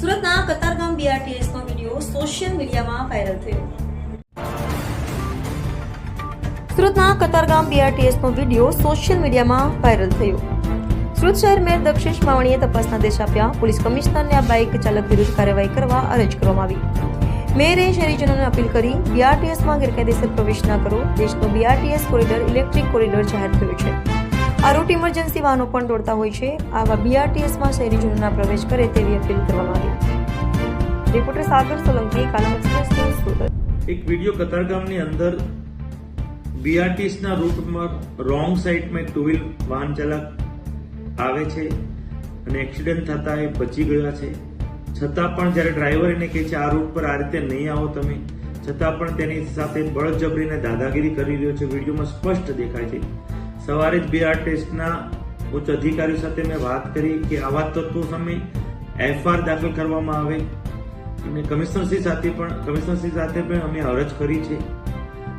સુરતના કતારગામ બીઆરટીએસનો video social મીડિયામાં વાયરલ થયો. સુરતના કતારગામ બીઆરટીએસનો વીડિયો સોશિયલ મીડિયામાં વાયરલ થયો. સુરત શહેર મેયર દક્ષેશ માવણીએ તપાસના આદેશ આપ્યા. પોલીસ કમિશનરને આ બાઇક ચાલક વિરુદ્ધ કાર્યવાહી કરવા અરજ કરવામાં આવી. મેયરે શહેરીજનોને અપીલ કરી બીઆરટીએસમાં ગેરકાયદેસર પ્રવેશ ન કરો. દેશનો બીઆરટીએસ કોરિડોર ઇલેક્ટ્રિક કોરિડોર જાહેર થયો છે. આ રૂટ ઇમરજન્સી વાહનો પણ દોડતા હોય છે. આવા બીઆરટીએસમાં શહેરીજનોના પ્રવેશ કરે તેવી અપીલ કરવામાં આવી. રિપોર્ટર સાગર સોલંકી, કાલમ એક્સપ્રેસ એક વીડિયો કતારગામની અંદર બીઆરટીએસના રૂટમાં રોંગ સાઈડમાં એક ટુ વ્હીલ વાહન ચાલક આવે છે અને એક્સિડન્ટ થતા એ બચી ગયા છે. છતાં પણ જ્યારે ડ્રાઈવર એને કહે છે, આ રૂટ પર આ રીતે નહીં આવો તમે, છતાં પણ તેની સાથે બળજબરીને દાદાગીરી કરી રહ્યો છે. વિડીયોમાં સ્પષ્ટ દેખાય છે સવારે જ બીઆરટીએસના ઉચ્ચ અધિકારીઓ સાથે મેં વાત કરી કે આવા તત્વો સામે એફઆર દાખલ કરવામાં આવે. અને કમિશનરશ્રી સાથે પણ કમિશનરશ્રી સાથે પણ અમે અરજ કરી છે.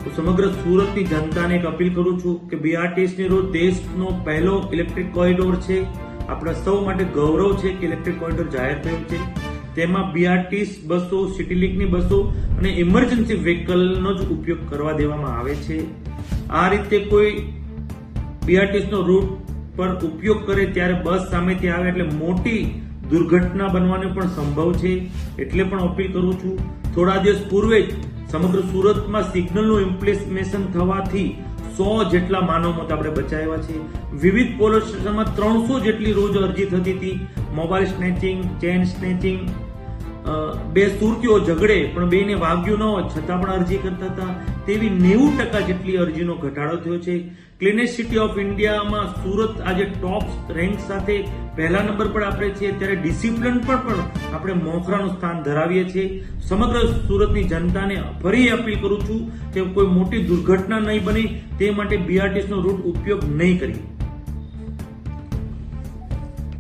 તો સમગ્ર સુરતની જનતાને એક અપીલ કરું છું કે બીઆરટીએસની રોજ દેશનો પહેલો ઇલેક્ટ્રિક કોરિડોર છે. આપણા સૌ માટે ગૌરવ છે કે ઇલેક્ટ્રિક કોરિડોર જાહેર થયો છે. તેમાં બીઆરટીસ બસો, સિટી લીગની બસો અને ઇમરજન્સી વ્હીકલનો જ ઉપયોગ કરવા દેવામાં આવે છે. આ રીતે કોઈ બીઆરટીએસનો રૂટ પર ઉપયોગ કરે ત્યારે બસ સામેથી આવે એટલે મોટી દુર્ઘટના બનવાનો પણ સંભવ છે. એટલે પણ અપીલ કરું છું, થોડા દિવસ પૂર્વે જ સમગ્ર સુરતમાં સિગ્નલનું ઇમ્પ્લિમેશન થવાથી સો જેટલા માનવ મત આપણે બચાવ્યા છે. વિવિધ પોલીસ સ્ટેશનમાં ત્રણસો જેટલી રોજ અરજી થતી હતી. મોબાઈલ સ્નેચિંગ ચેન સ્નેચિંગ બે સુરતીઓ ઝઘડે, પણ બેને વાગ્યું ન હોય છતાં પણ અરજી કરતા હતા. તેવી નેવું ટકા જેટલી અરજીનો ઘટાડો થયો છે. ક્લીનેસ્ટ સિટી ઓફ ઇન્ડિયામાં સુરત આજે ટોપ રેન્ક સાથે પહેલા નંબર પર આપણે છીએ. ત્યારે ડિસિપ્લિન પર પણ આપણે મોખરાનું સ્થાન ધરાવીએ છીએ. સમગ્ર સુરતની જનતાને ફરી અપીલ કરું છું કે કોઈ મોટી દુર્ઘટના નહીં બને. તે માટે બીઆરટીએસ નો રૂટ ઉપયોગ નહીં કરીએ.